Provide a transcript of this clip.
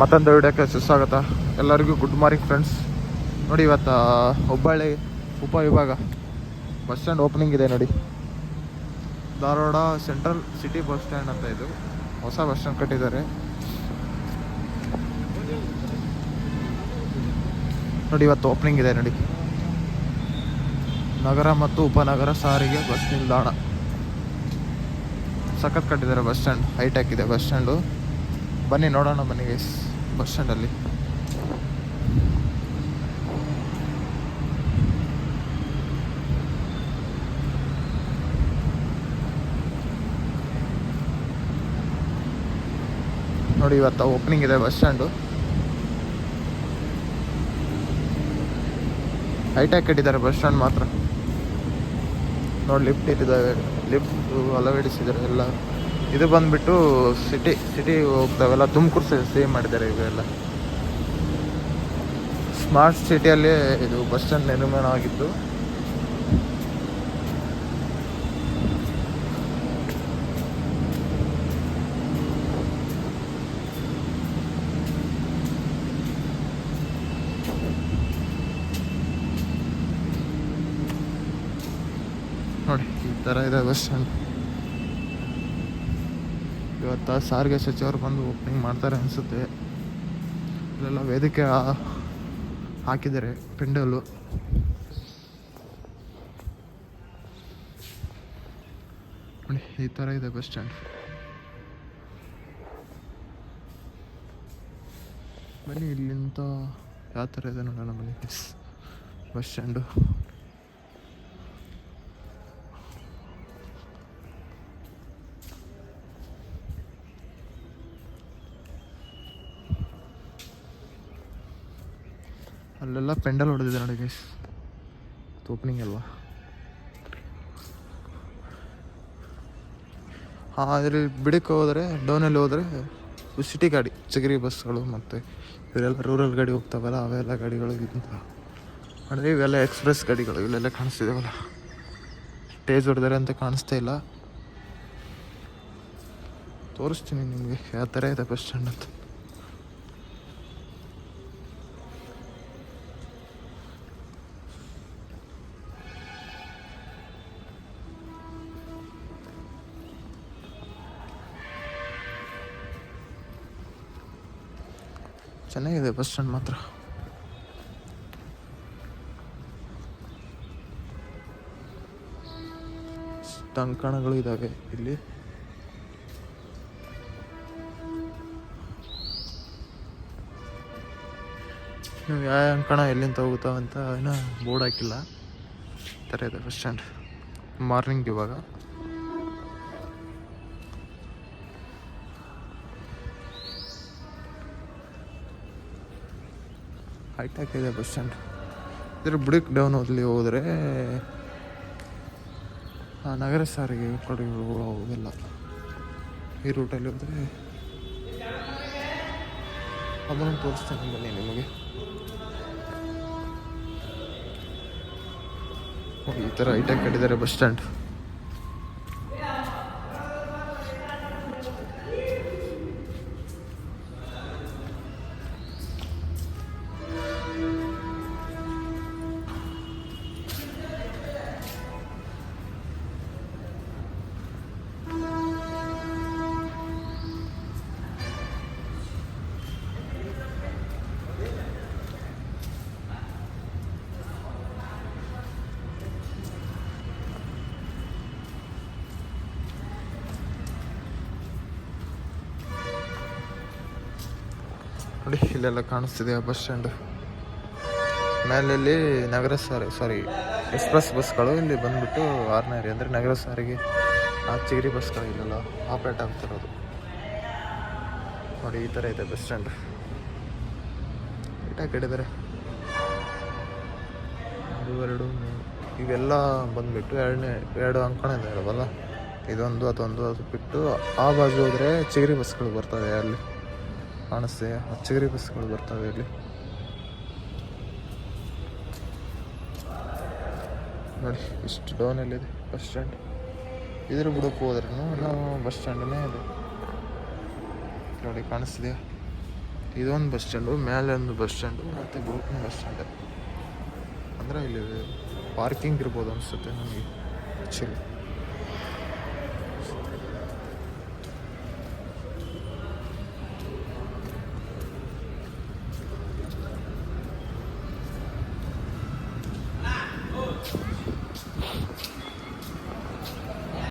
ಮತ್ತೊಂದು ವಿಡಿಯೋಕ್ಕೆ ಸುಸ್ವಾಗತ. ಎಲ್ಲರಿಗೂ ಗುಡ್ ಮಾರ್ನಿಂಗ್ ಫ್ರೆಂಡ್ಸ್ ನೋಡಿ ಇವತ್ತು ಹುಬ್ಬಳ್ಳಿ ಉಪವಿಭಾಗ ಬಸ್ ಸ್ಟ್ಯಾಂಡ್ ಓಪನಿಂಗ್ ಇದೆ ನೋಡಿ. Dharwad central city bus stand ಅಂತ ಇದು. ಹೊಸ ಬಸ್ ಸ್ಟ್ಯಾಂಡ್ ಕಟ್ಟಿದ್ದಾರೆ. ನೋಡಿ ಇವತ್ತು ಓಪನಿಂಗ್ ಇದೆ ನೋಡಿ. ನಗರ ಮತ್ತು ಉಪನಗರ ಸಾರಿಗೆ ಬಸ್ ನಿಲ್ದಾಣ. ಸಖತ್ ಕಟ್ಟಿದ್ದಾರೆ ಬಸ್ ಸ್ಟ್ಯಾಂಡ್ ಹೈಟೆಕ್ ಇದೆ ಬಸ್ ಸ್ಟ್ಯಾಂಡು ಬನ್ನಿ ನೋಡೋಣ ಬನ್ನಿ ಗೈಸ್ ಬಸ್ ಸ್ಟ್ಯಾಂಡಲ್ಲಿ. ನೋಡಿ ಇವತ್ತು ಓಪನಿಂಗ್ ಇದೆ ಬಸ್ ಸ್ಟ್ಯಾಂಡು. ಹೈಟ್ಯಾಕ್ ಕಟ್ಟಿದ್ದಾರೆ ಬಸ್ ಸ್ಟ್ಯಾಂಡ್ ಮಾತ್ರ. ನೋಡಿ ಲಿಫ್ಟ್ ಇಟ್ಟಿದ್ದಾವೆ ಲಿಫ್ಟ್ ಅಳವಡಿಸಿದ್ದಾರೆ ಎಲ್ಲ. ಇದು ಬಂದ್ಬಿಟ್ಟು ಸಿಟಿ ಸಿಟಿ ಹೋಗ್ತಾವೆಲ್ಲ ತುಮಕೂರು ಸೇವ್ ಮಾಡಿದ್ದಾರೆ ಇವೆಲ್ಲ. ಸ್ಮಾರ್ಟ್ ಸಿಟಿಯಲ್ಲಿ ಇದು ಬಸ್ ಸ್ಟ್ಯಾಂಡ್ ನಿರ್ಮಾಣ ಆಗಿತ್ತು ನೋಡಿ ಈ ಥರ ಇದೆ ಬಸ್ ಸ್ಟ್ಯಾಂಡ್ ಇವತ್ತು ಸಾರಿಗೆ ಸಚಿವರು ಬಂದು ಓಪನಿಂಗ್ ಮಾಡ್ತಾರೆ ಅನಿಸುತ್ತೆ. ಇಲ್ಲೆಲ್ಲ ವೇದಿಕೆ ಹಾಕಿದ್ದಾರೆ ಪೆಂಡಲು. ನೋಡಿ, ಈ ಥರ ಇದೆ ಬಸ್ ಸ್ಟ್ಯಾಂಡ್ ಬನ್ನಿ ಇಲ್ಲಿಂದ ಯಾವ ಥರ ಇದೆ ನೋಡೋಣ ಬನ್ನಿ. ಬಸ್ ಸ್ಟ್ಯಾಂಡು ಅಲ್ಲೆಲ್ಲ ಪೆಂಡಲ್ ಹೊಡೆದಿದೆ ನೋಡಿ ಗೈಸ್ ಓಪನಿಂಗ್ ಅಲ್ವಾ? ಹಾಂ ಅದ್ರಲ್ಲಿ ಬಿಡಕ್ಕೆ ಹೋದರೆ ಡೌನಲ್ಲಿ ಹೋದರೆ ಸಿಟಿ ಗಾಡಿ ಚಿಗರಿ ಬಸ್ಗಳು ಮತ್ತು ಇವರೆಲ್ಲ ರೂರಲ್ ಗಾಡಿ ಹೋಗ್ತಾವಲ್ಲ, ಅವೆಲ್ಲ ಗಾಡಿಗಳು ಇಂಥ ಅಂದರೆ ಇವೆಲ್ಲ ಎಕ್ಸ್ಪ್ರೆಸ್ ಗಾಡಿಗಳು, ಇಲ್ಲೆಲ್ಲ ಕಾಣಿಸ್ತಿದ್ದಾವಲ್ಲ ಸ್ಟೇಜ್ ಹೊಡೆದಾರೆ ಅಂತ ಕಾಣಿಸ್ತಾ ಇಲ್ಲ. ತೋರಿಸ್ತೀನಿ ನಿಮಗೆ, ಯಾವ ಥರ ಇದೆ ಬಸ್ ಸ್ಟ್ಯಾಂಡ್ ಅಂತ. ಚೆನ್ನಾಗಿದೆ ಬಸ್ ಸ್ಟ್ಯಾಂಡ್ ಮಾತ್ರ. ಟಂಕಣಗಳು ಇದ್ದಾವೆ ಇಲ್ಲಿ. ನೀವು ಯಾವ ಅಂಕಣ ಎಲ್ಲಿಂದ ಹೋಗುತ್ತಾವ ಅಂತ ಏನೋ ಬೋರ್ಡ್ ಹಾಕಿಲ್ಲ. ಈ ಇದೆ ಬಸ್ ಸ್ಟ್ಯಾಂಡ್. ಮಾರ್ನಿಂಗ್ ಇವಾಗ. ಹೈಟೆಕ್ ಇದೆ ಬಸ್ ಸ್ಟ್ಯಾಂಡ್. ಇದ್ರ ಬುಡಕ್ ಡೌನ್ ಅಲ್ಲಿ ಹೋದರೆ ನಗರ ಸಾರಿಗೆ ಕಡೆ ಹೋಗಲ್ಲ ಈ ರೂಟಲ್ಲಿ ಹೋದರೆ ಅದನ್ನು ತೋರಿಸ್ತೇನೆ ಬನ್ನಿ ನಿಮಗೆ. ಈ ಥರ ಹೈಟೆಕ್ ಕಟ್ಟಿದ್ದಾರೆ ಬಸ್ ಸ್ಟ್ಯಾಂಡ್. ನೋಡಿ, ಇಲ್ಲೆಲ್ಲ ಕಾಣಿಸ್ತಿದೆ ಬಸ್ ಸ್ಟ್ಯಾಂಡ್ ಮೇಲೆಲ್ಲಿ ನಗರ ಸಾರಿ ಸಾರಿ ಎಕ್ಸ್ಪ್ರೆಸ್ ಬಸ್ಗಳು ಇಲ್ಲಿ ಬಂದ್ಬಿಟ್ಟು ಆರ್ನೇರಿ ಅಂದರೆ ನಗರ ಸಾರಿಗೆ ಆ ಚಿಗರಿ ಬಸ್ಗಳು ಇಲ್ಲೆಲ್ಲ ಆಪ್ರೇಟ್ ಆಗ್ತಿರೋದು. ನೋಡಿ, ಈ ಥರ ಇದೆ ಬಸ್ ಸ್ಟ್ಯಾಂಡ್ ನೀಟಾಗಿ ಕಡಿದರೆ ಒಂದು, ಎರಡು ಇವೆಲ್ಲ ಬಂದುಬಿಟ್ಟು ಎರಡನೇ, ಎರಡು ಅಂಕಣ ಇದೆ ಇದಾವಲ್ಲ ಇದೊಂದು, ಅದೊಂದು, ಅದು ಬಿಟ್ಟು ಆ ಬಾಜು ಹೋದರೆ ಚಿಗರಿ ಬಸ್ಗಳು ಬರ್ತವೆ ಅಲ್ಲಿ. ಕಾಣಿಸ್ತೆ ಅಚ್ಚಗರಿ ಬಸ್ಗಳು ಬರ್ತವೆ ಇಲ್ಲಿ. ನೋಡಿ, ಇಷ್ಟು ಡೌನಲ್ಲಿದೆ ಬಸ್ ಸ್ಟ್ಯಾಂಡ್ ಇದ್ರ ಬುಡಕ್ಕೆ ಹೋದ್ರೂ ನಾವು ಬಸ್ ಸ್ಟ್ಯಾಂಡನೇ ಇದೆ. ನೋಡಿ ಕಾಣಿಸ್ತಿದೆಯಾ ಇದೊಂದು ಬಸ್ ಸ್ಟ್ಯಾಂಡು ಮೇಲೆ ಒಂದು ಬಸ್ ಸ್ಟ್ಯಾಂಡು ಮತ್ತು ಗ್ರೂಪ್ನ ಬಸ್ ಸ್ಟ್ಯಾಂಡ್ ಅಂದರೆ ಇಲ್ಲಿ ಪಾರ್ಕಿಂಗ್ ಇರ್ಬೋದು ಅನಿಸುತ್ತೆ ನಮಗೆ. ಆ್ಯಕ್ಚುಲಿ